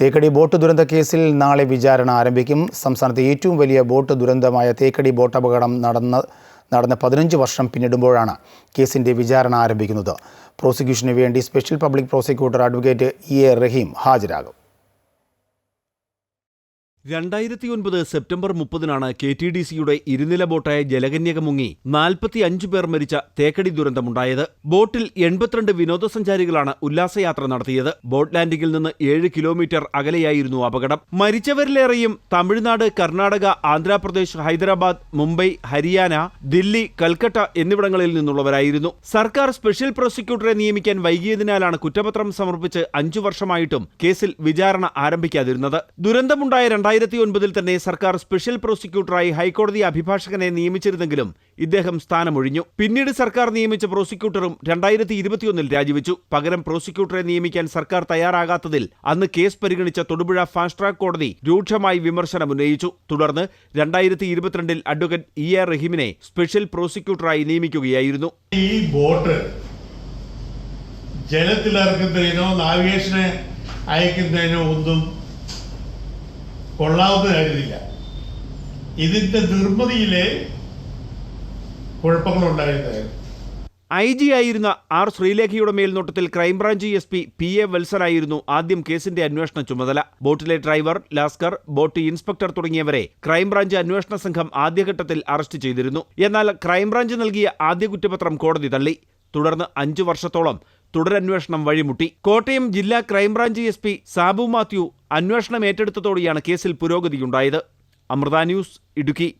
Thekkady boat ദുരന്ത കേസിൽ നാളെ വിചാരണ ആരംഭിക്കും. സംസ്ഥാനത്തെ ഏറ്റവും വലിയ ബോട്ട് ദുരന്തമായ തേക്കടി ബോട്ട് അപകടം നടന്ന നടന്ന പതിനഞ്ച് വർഷം പിന്നിടുമ്പോഴാണ് കേസിന്റെ വിചാരണ ആരംഭിക്കുന്നത്. പ്രോസിക്യൂഷന് വേണ്ടി special public prosecutor advocate E A Rahim ഹാജരാകും. രണ്ടായിരത്തി ഒൻപത് സെപ്റ്റംബർ മുപ്പതിനാണ് കെ ടി ഡി സിയുടെ ഇരുനില ബോട്ടായ ജലകന്യക മുങ്ങി നാൽപ്പത്തി അഞ്ച് പേർ മരിച്ച തേക്കടി ദുരന്തമുണ്ടായത്. ബോട്ടിൽ എൺപത്തിരണ്ട് വിനോദസഞ്ചാരികളാണ് ഉല്ലാസയാത്ര നടത്തിയത്. ബോട്ട് ലാൻഡിംഗിൽ നിന്ന് ഏഴ് കിലോമീറ്റർ അകലെയായിരുന്നു അപകടം. മരിച്ചവരിലേറെയും തമിഴ്നാട് കർണാടക ആന്ധ്രാപ്രദേശ് ഹൈദരാബാദ് മുംബൈ ഹരിയാന ദില്ലി കൽക്കട്ട എന്നിവിടങ്ങളിൽ നിന്നുള്ളവരായിരുന്നു. സർക്കാർ സ്പെഷ്യൽ പ്രോസിക്യൂട്ടറെ നിയമിക്കാൻ വൈകിയതിനാലാണ് കുറ്റപത്രം സമർപ്പിച്ച് അഞ്ചു വർഷമായിട്ടും കേസിൽ വിചാരണ ആരംഭിക്കാതിരുന്നത്. ദുരന്തമുണ്ടായ രണ്ടായിരത്തി ഒൻപതിൽ തന്നെ സർക്കാർ സ്പെഷ്യൽ പ്രോസിക്യൂട്ടറായി ഹൈക്കോടതി അഭിഭാഷകനെ നിയമിച്ചിരുന്നെങ്കിലും ഇദ്ദേഹം സ്ഥാനമൊഴിഞ്ഞു. പിന്നീട് സർക്കാർ നിയമിച്ച പ്രോസിക്യൂട്ടറും രണ്ടായിരത്തി ഇരുപത്തിയൊന്നിൽ രാജിവെച്ചു. പകരം പ്രോസിക്യൂട്ടറെ നിയമിക്കാൻ സർക്കാർ തയ്യാറാകാത്തതിൽ അന്ന് കേസ് പരിഗണിച്ച തൊടുപുഴ ഫാസ്റ്റ് ട്രാക്ക് കോടതി രൂക്ഷമായി വിമർശനമുന്നയിച്ചു തുടർന്ന് രണ്ടായിരത്തി ഇരുപത്തിരണ്ടിൽ അഡ്വക്കേറ്റ് ഇ ആർ റഹീമിനെ സ്പെഷ്യൽ പ്രോസിക്യൂട്ടറായി നിയമിക്കുകയായിരുന്നു. ഈ ബോട്ട് ജലത്തിലിറക്കുന്നതിനോ നാവിഗേഷനെ അയക്കുന്നതിനോ ഒന്നും കൊള്ളാവുന്നതായിരുന്നില്ല. ഇതിന്റെ നിർമ്മിതിയിലെ കുഴപ്പങ്ങളുണ്ടായിരുന്നായിരുന്നു ഐ ജി ആയിരുന്ന ആർ ശ്രീലേഖയുടെ മേൽനോട്ടത്തിൽ crime branch S P P A വത്സനായിരുന്നു ആദ്യം കേസിന്റെ അന്വേഷണ ചുമതല. ബോട്ടിലെ ഡ്രൈവർ ലാസ്കർ ബോട്ട് ഇൻസ്പെക്ടർ തുടങ്ങിയവരെ ക്രൈംബ്രാഞ്ച് അന്വേഷണ സംഘം ആദ്യഘട്ടത്തിൽ അറസ്റ്റ് ചെയ്തിരുന്നു. എന്നാൽ ക്രൈംബ്രാഞ്ച് നൽകിയ ആദ്യ കുറ്റപത്രം കോടതി തള്ളി. തുടർന്ന് അഞ്ചു വർഷത്തോളം തുടരന്വേഷണം വഴിമുട്ടി. കോട്ടയം ജില്ലാ crime branch S P Sabu Mathew അന്വേഷണം ഏറ്റെടുത്തതോടെയാണ് കേസിൽ പുരോഗതിയുണ്ടായത്. അമൃത ന്യൂസ് ഇടുക്കി.